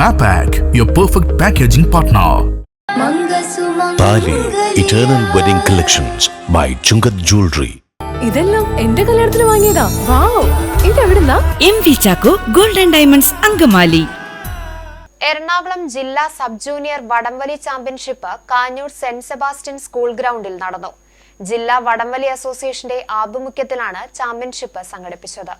Mapac, your perfect packaging partner. Thali eternal wedding collections by Chungath jewellery ഇതെല്ലാം എന്റെ കല്യാണത്തിന് വാങ്ങിയതാ. Wow. ഇതെവിടുന്നാ? M V Chacko golden diamonds Angamaly. Ernakulam ജില്ലാ sub junior വടംവലി championship Kanjoor saint Sebastian school ഗ്രൗണ്ടിൽ നടന്നു. ജില്ലാ വടംവലി അസോസിയേഷന്റെ ആഭിമുഖ്യത്തിലാണ് ചാമ്പ്യൻഷിപ്പ് സംഘടിപ്പിച്ചത്.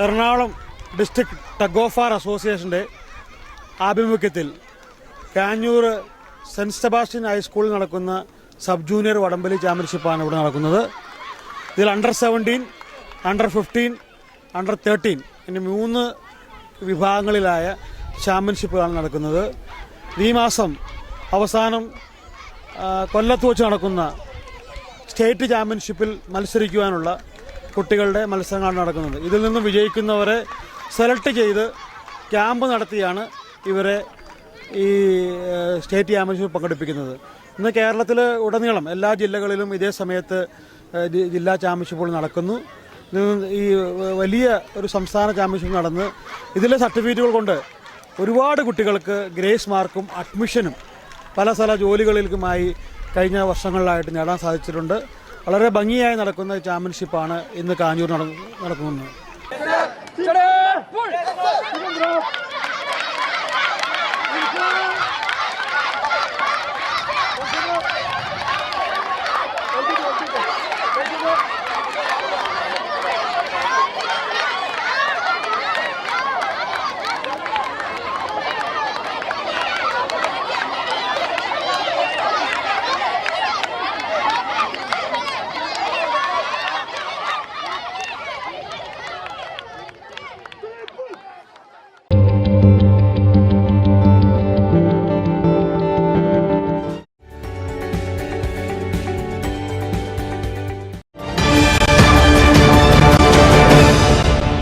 എറണാകുളം ഡിസ്ട്രിക്ട് ടഗ് ഓഫ് അസോസിയേഷന്റെ ആഭിമുഖ്യത്തിൽ കാഞ്ഞൂർ സെന്റ് സെബാസ്റ്റ്യൻ ഹൈസ്കൂളിൽ നടക്കുന്ന സബ് ജൂനിയർ വടംവലി ചാമ്പ്യൻഷിപ്പാണ് ഇവിടെ നടക്കുന്നത്. ഇതിൽ under seventeen under fifteen under thirteen എന്നീ മൂന്ന് വിഭാഗങ്ങളിലായ ചാമ്പ്യൻഷിപ്പുകളാണ് നടക്കുന്നത്. ഈ മാസം അവസാനം കൊല്ലത്ത് വെച്ച് നടക്കുന്ന സ്റ്റേറ്റ് ചാമ്പ്യൻഷിപ്പിൽ മത്സരിക്കുവാനുള്ള കുട്ടികളുടെ മത്സരങ്ങളാണ് നടക്കുന്നത്. ഇതിൽ നിന്നും വിജയിക്കുന്നവരെ സെലക്ട് ചെയ്ത് ക്യാമ്പ് നടത്തിയാണ് ഇവരെ ഈ സ്റ്റേറ്റ് ചാമ്പ്യൻഷിപ്പ് പങ്കെടുപ്പിക്കുന്നത്. ഇന്ന് കേരളത്തിൽ ഉടനീളം എല്ലാ ജില്ലകളിലും ഇതേ സമയത്ത് ജില്ലാ ചാമ്പ്യൻഷിപ്പുകൾ നടക്കുന്നു. ഈ വലിയ ഒരു സംസ്ഥാന ചാമ്പ്യൻഷിപ്പ് നടന്ന് ഇതിലെ സർട്ടിഫിക്കറ്റുകൾ കൊണ്ട് ഒരുപാട് കുട്ടികൾക്ക് ഗ്രേസ് മാർക്കും അഡ്മിഷനും പല സ്ഥല ജോലികളിലുമായി കഴിഞ്ഞ വർഷങ്ങളിലായിട്ട് നേടാൻ സാധിച്ചിട്ടുണ്ട്. വളരെ ഭംഗിയായി നടക്കുന്ന ചാമ്പ്യൻഷിപ്പാണ് ഇന്ന് കാഞ്ഞൂർ നട- നടക്കുന്നത്!